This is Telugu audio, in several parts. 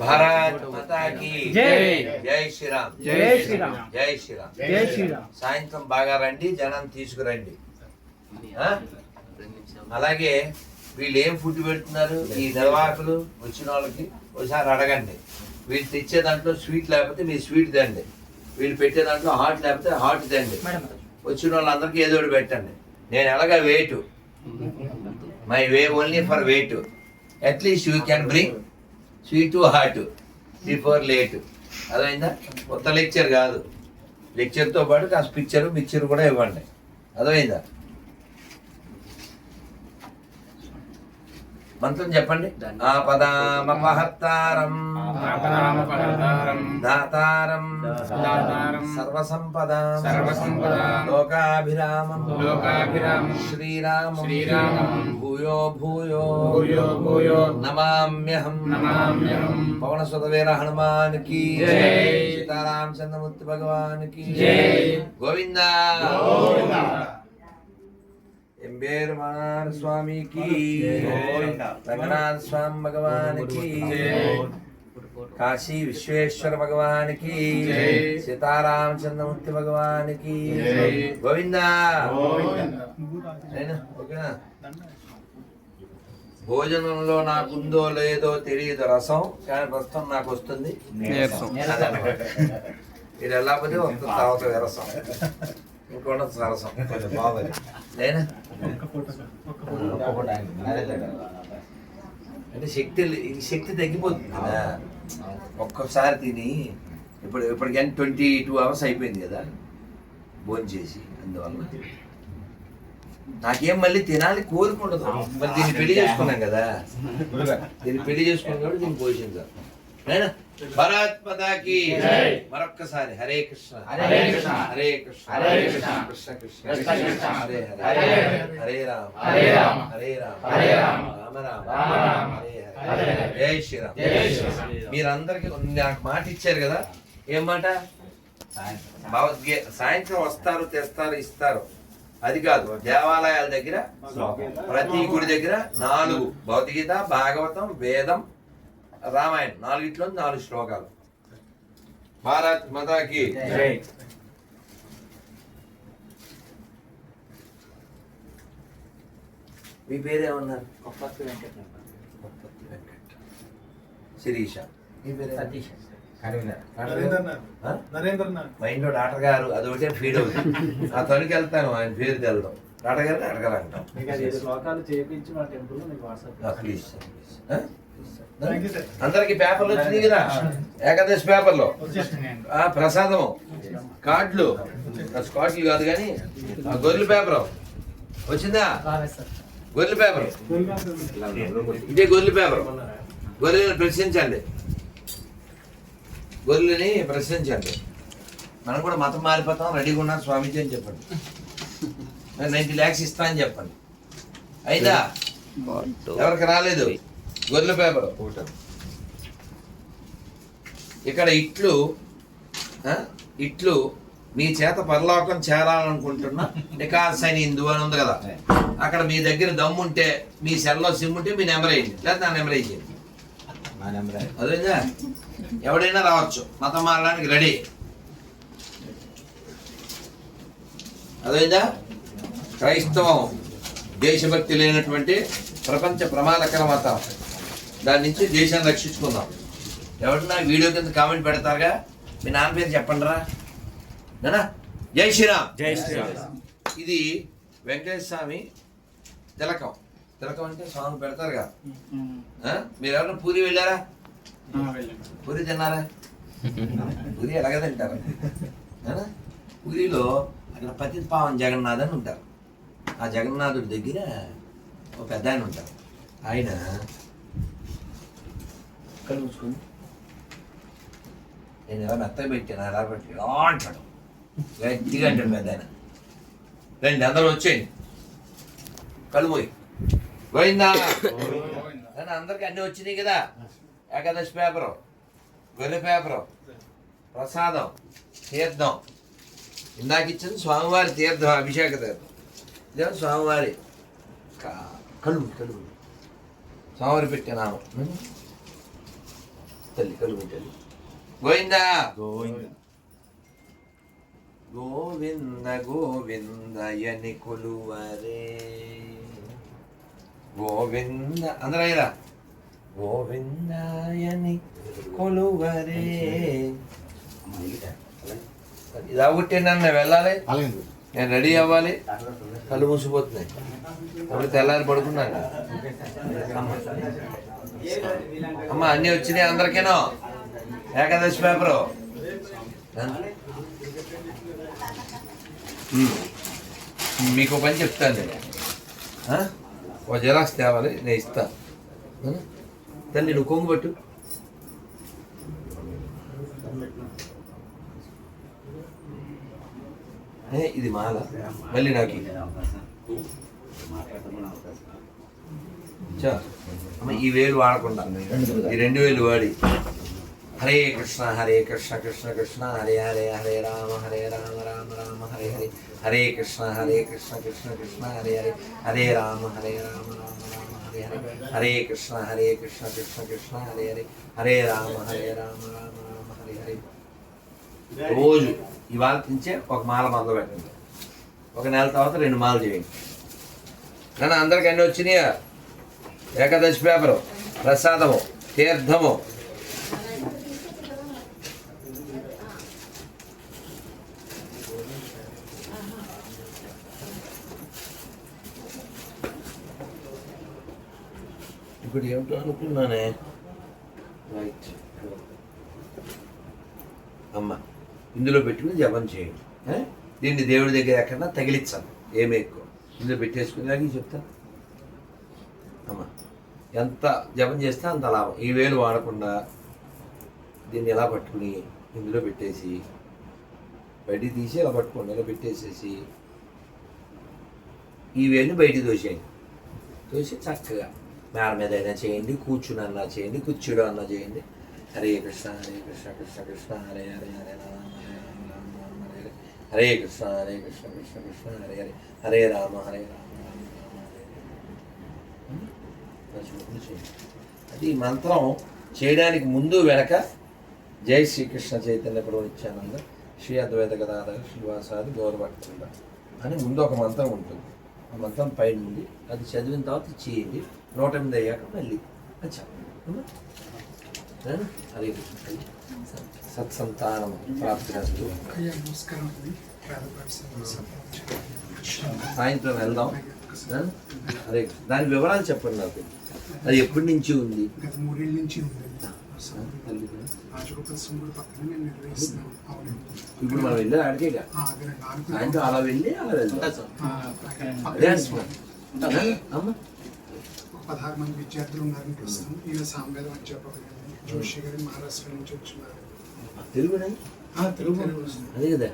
భారత్ మాతా కీ జై. శ్రీరామ్ జై శ్రీరామ్ జై శ్రీరామ్ జై శ్రీరామ్ సాయంత్రం బాగా రండి జనం తీసుకురండి? అలాగే వీళ్ళు ఏం ఫుడ్ పెడుతున్నారు? ఈ నిర్వాహకులు వచ్చిన వాళ్ళకి ఒకసారి అడగండి. వీళ్ళు తెచ్చే దాంట్లో స్వీట్ లేకపోతే మీరు స్వీట్ తండి వీళ్ళు పెట్టే దాంట్లో హాట్ లేకపోతే హాట్ తండి వచ్చిన వాళ్ళందరికీ ఏదో ఒకటి పెట్టండి. నేను ఎలాగ wait my way only for wait at least you can bring sweet hot before late అదైందా కొత్త లెక్చర్ కాదు. లెక్చర్తో పాటు కాస్త పిక్చర్ మిక్చర్ కూడా ఇవ్వండి. అదైందా మంత్రం చెప్పండి. ఆపదామపహర్తారం. దాతారం. దాతారం. సర్వసంపదాం. సర్వసంపదాం. లోకాభిరామం. లోకాభిరామం. శ్రీరామం. శ్రీరామం. భూయో భూయో. భూయో భూయో. నమామ్యహం నమామ్యహం పవన సుతవీర హనుమాన్కి జై. సీతారాం చంద్రమూర్తి భగవాన్కి జై. గోవింద. గోవింద. ఎంబేరుమానార్ స్వామి కి గోవింద. రంగనాథ స్వామి భగవాన్కి జై. కాశీ విశ్వేశ్వర భగవాన్కి జై. సీతారాం చంద్రమూర్తి భగవాన్కి జై. గోవింద ఓకేనా భోజనంలో నాకుందో లేదో తెలియదు రసం కానీ ప్రస్తుతం నాకు వస్తుంది. ఇది వెళ్ళకపోతే వస్తుంది తర్వాత విరసం ఇంకోటి సరసం బాగుంది లేనా అంటే శక్తి ఈ శక్తి తగ్గిపోతుంది కదా. ఒక్కసారి తిని ఇప్పుడు ఇప్పటికైనా ట్వంటీ టూ అవర్స్ అయిపోయింది కదా. భోజనం చేసి అందువల్ల. నాకేం మళ్ళీ తినాలి కోరుకుండదు మరి దీన్ని పెళ్ళి చేసుకున్నాం కదా. దీన్ని పెళ్ళి చేసుకున్నాం కాబట్టి దీన్ని పోషించాలి నేనా భరత్ పదాకి జై. మరొక్కసారి హరే కృష్ణ. హరే కృష్ణ. హరే కృష్ణ. హరే కృష్ణ. కృష్ణ కృష్ణ. కృష్ణ. హరే హరే హరే రామ. హరే రామ. హరే రామ. హరే రామ. రామ. రామ రామ. రామ. హరే హరే. జై శ్రీరామ్. జై శ్రీరామ్. మీరందరికీ నాకు మాట ఇచ్చారు కదా. ఏం మాట? భగవద్గీ సాయంత్రం వస్తారు తెస్తారు ఇస్తారు. అది కాదు. దేవాలయాల దగ్గర ప్రతి గుడి దగ్గర నాలుగు. భౌతిగీత భాగవతం వేదం రామాయణం. నాలుగిట్లో నాలుగు శ్లోకాలు. భారత్ మతాకి జై. మీ పేరేమన్నారు? వెంకట్ శిరీష. మీ పేరు సతీష్. మైండ్ డాక్టర్ గారు అది ఒకటే ఫీడ్ అవుతుంది. ఆ తొలికి వెళ్తాను ఆయన పేరు తెలదాం. డాక్టర్ గారు డాక్టర్ గారు అంటాం మీకు అది శ్లోకాలు చేయించి మా టెంపుల్ మీకు వాట్సాప్ ప్లీజ్ అందరికి పేపర్లు వచ్చినాయి కదా? ఏకాదశి పేపర్లో. ఆ ప్రసాదం. కార్డులు. ఆ స్కాట్లు కాదు కానీ ఆ గొర్రెల పేపర్. వచ్చిందా? గొర్రెల పేపర్. ఇదే గొర్రెల పేపర్. గొర్రెలను ప్రశ్నించండి. గొర్రెలని ప్రశ్నించండి. మనం కూడా మతం మారిపోతాం రెడీగా ఉన్నాం స్వామీజీ అని చెప్పండి. నైన్టీ ల్యాక్స్ ఇస్తా అని చెప్పండి. అయినా ఎవరికి రాలేదు? గొర్రెల పేపర్. ఇక్కడ ఇట్లు ఇట్లు మీ చేత పరలోకం చేరాలనుకుంటున్నా నికాస్ అని హిందూ అని ఉంది కదా. అక్కడ మీ దగ్గర దమ్ము ఉంటే మీ సెల్లో సిమ్ ఉంటే మీ నెంబర్ వేయండి. లేదా నా నెంబర్ వేయండి. అదేగా ఎవడైనా రావచ్చు. మతం మారడానికి రెడీ. అదేందా? క్రైస్తవం దేశభక్తి లేనటువంటి ప్రపంచ ప్రమాదకర మతం దాని నుంచి దేశాన్ని రక్షించుకుందాం. ఎవరన్నా వీడియో కింద కామెంట్ పెడతారుగా? మీ నాన్న పేరు చెప్పండి రా జై శ్రీరామ్. జై శ్రీరామ్. ఇది వెంకటేశ్వర స్వామి తిలకం. తిలకం అంటే స్వామి పెడతారుగా. ఆ? మీరు ఎవరైనా పూరి వెళ్ళారా? పూరి తిన్నారా? పూరి ఎలాగ తింటారు? పూరిలో అక్కడ పతి పావన్ జగన్నాథ్ అని ఉంటారు. ఆ జగన్నాథుడి దగ్గర ఒక పెద్ద ఆయన ఉంటారు. ఆయన కళ్ళు నేను ఎవరిని అత్త పెట్టాను అలా పెట్టి ఇలా అంటాడు. గట్టిగా అంటాడు పెద్ద ఆయన. రండి అందరూ వచ్చేయండి కళ్ళు పోయి. గోవిందా కానీ అందరికి అన్ని వచ్చినాయి కదా. ఏకాదశి పేపరు గొర్రె పేపరు ప్రసాదం తీర్థం. ఇందాక ఇచ్చింది స్వామివారి తీర్థం అభిషేక తీర్థం. ఇదే స్వామివారి కలువు కలువు స్వామివారి పెట్టే నామం. తల్లి కలుగు తల్లి. గోవిందా? గోవింద. గోవిందయని కొలువరే. గోవింద అందరూ అయ్యరా గోవిందాయని కొలువరే. ఇది నన్ను వెళ్ళాలి? నేను రెడీ అవ్వాలి. కళ్ళు మూసిపోతున్నాయి. అప్పుడు తెల్లారి పడుకున్నాను అమ్మ అన్నీ వచ్చినాయి అందరికేనో. ఏకాదశి పేపరు. మీకు పని చెప్తాను నేను. ఒక జిరాక్స్ తేవాలి నేను ఇస్తాను తల్లి నువ్వు కొంగు పట్టు. ఇది మాల మళ్ళీ నాకు. ఈ వేలు వాడకుండా. ఈ రెండు వేలు వాడి. హరే కృష్ణ హరే కృష్ణ కృష్ణ కృష్ణ హరే హరే హరే రామ హరే రామ రామ రామ హరే హరే. హరే కృష్ణ హరే కృష్ణ కృష్ణ కృష్ణ హరే హరే. హరే రామ హరే రామ రామ రామ హరే హరే. హరే కృష్ణ హరే కృష్ణ కృష్ణ కృష్ణ హరే హరే. హరే రామ హరే రామ రామ రామ హరే హరే. రోజు ఇవాళ నుంచే ఒక మాల మొదలు పెట్టండి. ఒక నెల తర్వాత రెండు మాలు చేయండి. నన్ను అందరికి అన్ని వచ్చినాయా? ఏకాదశి పేపరు ప్రసాదము తీర్థము. ఇప్పుడు ఏమిటో అనుకున్నానే రైట్ అమ్మ ఇందులో పెట్టుకుని జపం చేయండి. దీన్ని దేవుడి దగ్గర ఎక్కడన్నా తగిలించాను ఏమి ఎక్కువ. ఇందులో పెట్టేసుకునేలాగే చెప్తాను అమ్మా ఎంత జపం చేస్తే అంత లాభం. ఈ వేలు వాడకుండా దీన్ని ఎలా పట్టుకుని ఇందులో పెట్టేసి బయటికి తీసి ఇలా పట్టుకోండి. ఇలా పెట్టేసేసి ఈ వేలుని బయటికి తోసేయండి. తోసి చక్కగా మేడ మీద అయినా చేయండి కూర్చుని అన్నా చేయండి కూర్చోడం అన్నా చేయండి. హరే కృష్ణ హరే కృష్ణ కృష్ణ కృష్ణ హరే హరే హరే రామ హరే రామ రామ రామ హరే హరే హరే కృష్ణ హరే కృష్ణ కృష్ణ కృష్ణ హరే హరే హరే రామ హరే రామ చేయండి. అది ఈ మంత్రం చేయడానికి ముందు వెనక జై శ్రీకృష్ణ చైతన్య ప్రభు నిత్యానంద శ్రీ అద్వైత గదాధర శ్రీవాసాది గౌరవక్తుండ అని ముందు ఒక మంత్రం ఉంటుంది. ఆ మంత్రం పైన ఉంది అది చదివిన తర్వాత చేయండి. నూట ఎనిమిది అయ్యాక మళ్ళీ అని చెప్పండి. అది సత్సంతానం ప్రాప్తిరస్తు. సాయంత్రం వెళ్దాం. అదే దాని వివరాలు చెప్పండి నాకు. అది ఎప్పటి నుంచి ఉంది? గత మూడేళ్ళ నుంచి ఉంది ఇప్పుడు మనం వెళ్ళి ఆడికే సాయంత్రం అలా వెళ్ళి అలా వెళ్తాం పదహారు మంది విద్యార్థులు ఉన్నారని ప్రస్తుతం ఈయన సాంవేదం అని చెప్పగలండి జోషి గారు మహారాష్ట్ర నుంచి వచ్చినారు. తెలుగునే తెలుగు అదే కదా.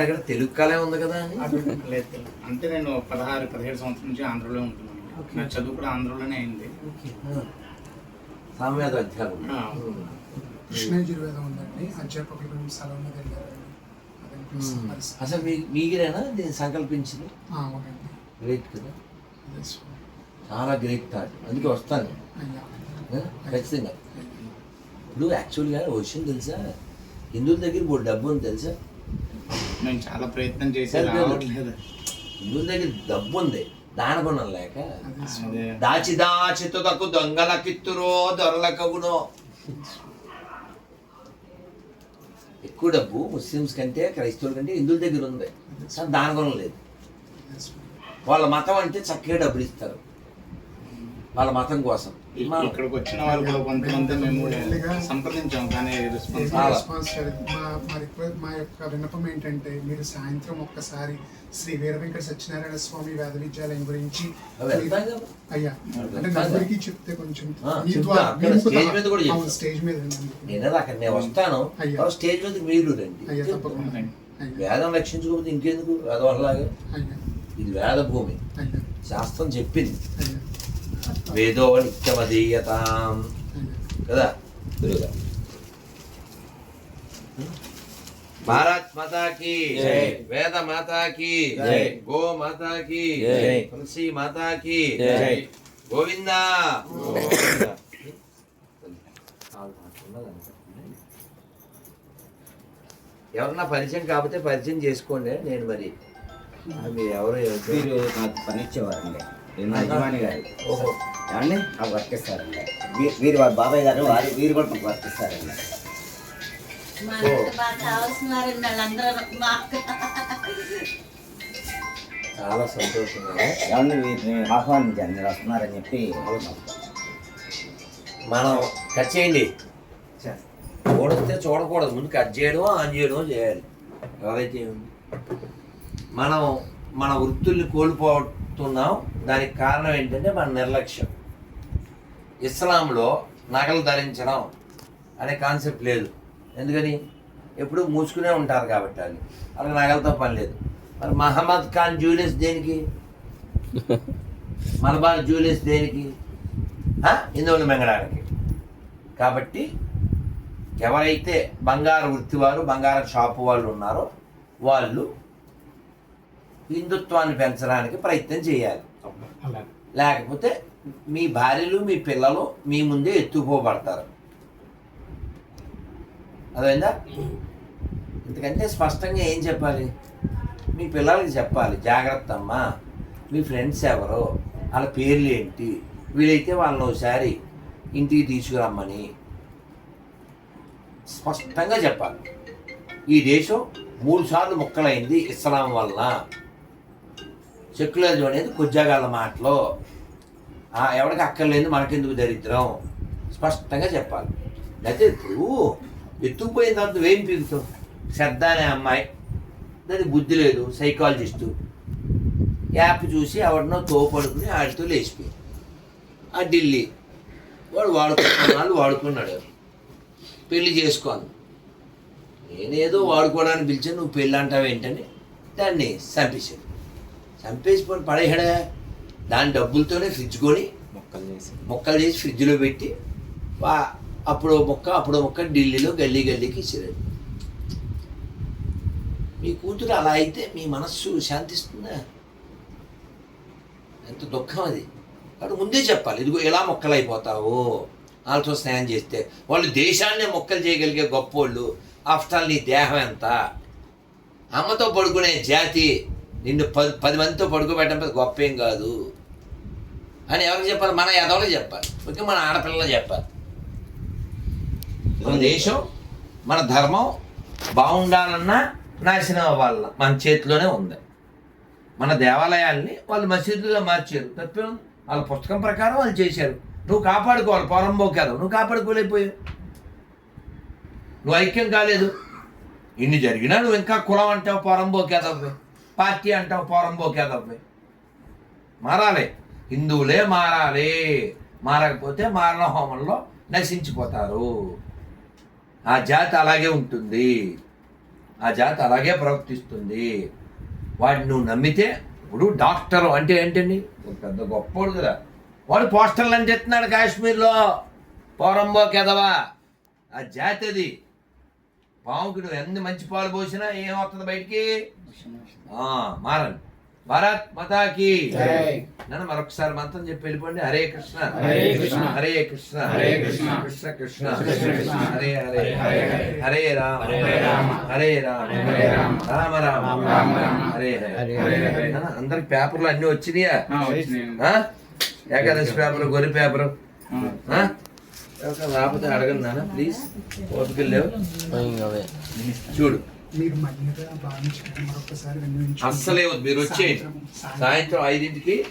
ఎక్కడ తెలుగు కళ ఉంది కదా అని? లేదు. అంటే నేను పదహారు పదిహేడు సంవత్సరం నుంచి ఆంధ్రలో ఉంటున్నాను. నా చదువు కూడా ఆంధ్రలోనే అయింది. సామ్యాద ఉందండి. అధ్యాపకులు మీద వెళ్ళారండి పరిస్థితి. అసలు మీ మీరేనా దీన్ని సంకల్పించింది? అవునండి. గ్రేట్ కదా. చాలా గ్రేట్ థాట్. అందుకే వస్తాను? ఖచ్చితంగా ఇప్పుడు యాక్చువల్గా ఓ విషయం తెలుసా? హిందువుల దగ్గర ఇప్పుడు డబ్బు ఉంది తెలుసా? నేను చాలా ప్రయత్నం రావట్లేదు. హిందువుల దగ్గర డబ్బు ఉంది. దానగుణం లేక దాచి దాచి తుదకు దొంగల కిత్తురో దొరలకగునో ఎక్కువ డబ్బు ముస్లిమ్స్ కంటే క్రైస్తవుల కంటే హిందువుల దగ్గర ఉంది. దానగుణం లేదు. వాళ్ళ మతం అంటే చక్కగా డబ్బులు ఇస్తారు. వాళ్ళ మతం కోసం ఇక్కడికి వచ్చిన వాళ్ళు కూడా కొంతమంది మేము సంప్రదించాం కానీ రెస్పాన్స్. రెస్పాన్స్. మా మా రిక్వెస్ట్ మా యొక్క విన్నపం ఏంటంటే మీరు సాయంత్రం ఒక్కసారి శ్రీ వీర వెంకట సత్యనారాయణ స్వామి వేద విద్యాలయం గురించి. అయ్యా అంటే నలుగురికి చెప్తే కొంచెం ఆ, మీ. ద్వారా స్టేజ్ మీద. స్టేజ్. నేను అక్కడ నేను వస్తాను అయ్యా. స్టేజ్ మీద మీరు రండి అయ్యా తప్పకుండా వేదం రక్షించుకోకపోతే ఇంకెందుకు వేదవల్లాగా అయ్యా ఇది వేద భూమి శాస్త్రం చెప్పింది వేదో నిత్యమధీయతాం కదా గురుగా భారత్ మాతాకి వేద మాతాకి గో మాతాకి తులసి మాతాకి గోవింద ఎవరన్నా పరిచయం కాకపోతే పరిచయం చేసుకోండి నేను మరి. మీరు ఎవరు? మీరు నాకు పనిచ్చేవారండి యజమాని గారు. ఓహో. ఏమండి? నాకు వర్క్ ఇస్తారండి. వీరు వారి బాబాయ్ గారు వారు వీరు కూడా మాకు వర్క్ ఇస్తారండి. చాలా సంతోషంగా ఏమండి? వీరిని ఆహ్వానించాను మీరు వస్తున్నారని చెప్పి మనం కట్ చేయండి. చూడితే చూడకూడదు. ముందు కట్ చేయడం ఆన్ చేయడం చేయాలి. ఎవరైతే మనం మన వృత్తుల్ని కోల్పోతున్నాం. దానికి కారణం ఏంటంటే మన నిర్లక్ష్యం. ఇస్లాంలో నగలు ధరించడం అనే కాన్సెప్ట్ లేదు. ఎందుకని? ఎప్పుడు మూసుకునే ఉంటారు కాబట్టి వాళ్ళు వాళ్ళకి నగలతో పని లేదు. మరి మహమ్మద్ ఖాన్ జ్యువెలర్స్ దేనికి? మలబార్ జ్యువెలర్స్ దేనికి? హిందువులు మింగడానికి కాబట్టి ఎవరైతే బంగారు వృత్తి వారు బంగారం షాపు వాళ్ళు ఉన్నారో వాళ్ళు హిందుత్వాన్ని పెంచడానికి ప్రయత్నం చేయాలి. లేకపోతే మీ భార్యలు మీ పిల్లలు మీ ముందే ఎత్తుకుపోబడతారు. అదైందా ఎందుకంటే స్పష్టంగా ఏం చెప్పాలి? మీ పిల్లలకి చెప్పాలి జాగ్రత్త అమ్మా. మీ ఫ్రెండ్స్ ఎవరు వాళ్ళ పేర్లు ఏంటి? వీలైతే వాళ్ళని ఒకసారి ఇంటికి తీసుకురమ్మని స్పష్టంగా చెప్పాలి. ఈ దేశం మూడు సార్లు ముక్కలైంది ఇస్లాం వలన. సెక్యులరిజం అనేది కొజ్జాగాల మాటలో. ఎవరికి అక్కర్లేదు మనకెందుకు దరిద్రం? స్పష్టంగా చెప్పాలి. అయితే ఇప్పుడు ఎత్తుకుపోయిన తర్వాత ఏం పీకుతావు శ్రద్ధ అనే అమ్మాయి. దానికి బుద్ధి లేదు సైకాలజిస్టు. యాప్ చూసి ఎవరినో తోపడుకుని ఆడితో లేచిపోయి ఆ ఢిల్లీ. వాడు వాడుకున్నాడు వాడుకున్నాడు పెళ్ళి చేసుకోను. నేనేదో వాడుకోవడానికి పిలిచాను నువ్వు పెళ్ళి అంటావు ఏంటని దాన్ని చంపేశాడు. చంపేసి పోయి పడేయడా దాని డబ్బులతోనే ఫ్రిడ్జ్ కొని మొక్కలు చేసి. మొక్కలు చేసి ఫ్రిడ్జ్లో పెట్టి వా అప్పుడో మొక్క అప్పుడో మొక్క ఢిల్లీలో గల్లీ గల్లీకి ఇచ్చారు మీ కూతురు అలా అయితే మీ మనస్సు శాంతిస్తుందా? ఎంత దుఃఖం అది. వాడు ముందే చెప్పాలి. ఇదిగో ఎలా మొక్కలు అయిపోతావు వాళ్ళతో స్నానం చేస్తే వాళ్ళు దేశాన్నే మొక్కలు చేయగలిగే గొప్పోళ్ళు. ఆఫ్టర్ నీ దేహం ఎంత? అమ్మతో పడుకునే జాతి నిన్ను పది పది మందితో పడుకోబెట్టడం గొప్ప ఏం కాదు. అని ఎవరికి చెప్పాలి? మన ఎదవలకు చెప్పాలి. ఓకే మన ఆడపిల్లలు చెప్పాలి. మన దేశం మన ధర్మం బాగుండాలన్నా నాశనం అవ్వాలన్నా మన చేతిలోనే ఉంది. మన దేవాలయాల్ని వాళ్ళు మసీదులో మార్చారు. తప్పే వాళ్ళ పుస్తకం ప్రకారం వాళ్ళు చేశారు. నువ్వు కాపాడుకోవాలి పొరంబోకేదావు నువ్వు కాపాడుకోలేకపోయావు. నువ్వు ఐక్యం కాలేదు. ఇన్ని జరిగినా నువ్వు ఇంకా కులం అంటావు పొరంబోకేదవ్వే పార్టీ అంటావు పొరంబోకేదవ్వే మారాలి. హిందువులే మారాలి. మారకపోతే మారణ హోమంలో నశించిపోతారు. ఆ జాతి అలాగే ఉంటుంది. ఆ జాతి అలాగే ప్రవర్తిస్తుంది. వాడిని నువ్వు నమ్మితే ఇప్పుడు డాక్టర్ అంటే ఏంటండి? ఒక పెద్ద గొప్పోడు కదా. వాడు పోస్టర్లు అని చెప్తున్నాడు కాశ్మీర్లో. పోరంబో కెదవా ఆ జాతి అది. పాముకి నువ్వు ఎన్ని మంచి పాలు పోసినా ఏమవుతుంది బయటికి? మారండి భారత్ మతాకి. జై. నన్ను మరొకసారి మంత్రం చెప్పి వెళ్ళిపోండి హరే కృష్ణ. హరే కృష్ణ. హరే కృష్ణ. హరే కృష్ణ. కృష్ణ కృష్ణ. హరే హరే. హరే హరే. హరే రామ. హరే రామ. హరే రామ. హరే రామ. రామ రామ. రామ రామ. హరే హరే. అందరికి పేపర్లు అన్ని వచ్చినాయా? ఏకాదశి పేపర్ గొర్రె పేపర్. రాకపోతే అడగండి నాన్న ప్లీజ్ ఓపిక లేవు. చూడు. మీరు మరొకసారి అస్సలే వద్దు మీరు వచ్చేయండి. సాయంత్రం- ఐదింటికి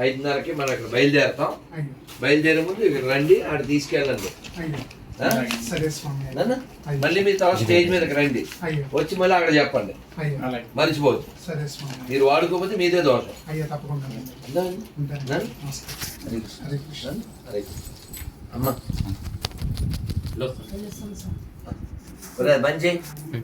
ఐదున్నరకి మనం ఇక్కడ బయలుదేరతాం. బయలుదేరే ముందు ఇక్కడ రండి ఆడ తీసుకెళ్ళండి. మళ్ళీ మీరు తర్వాత స్టేజ్ మీదకి రండి. వచ్చి మళ్ళీ అక్కడ చెప్పండి. స్వామి. మీరు వాడుకోకపోతే మీదే దోషం. అమ్మ. 我在南京嗯。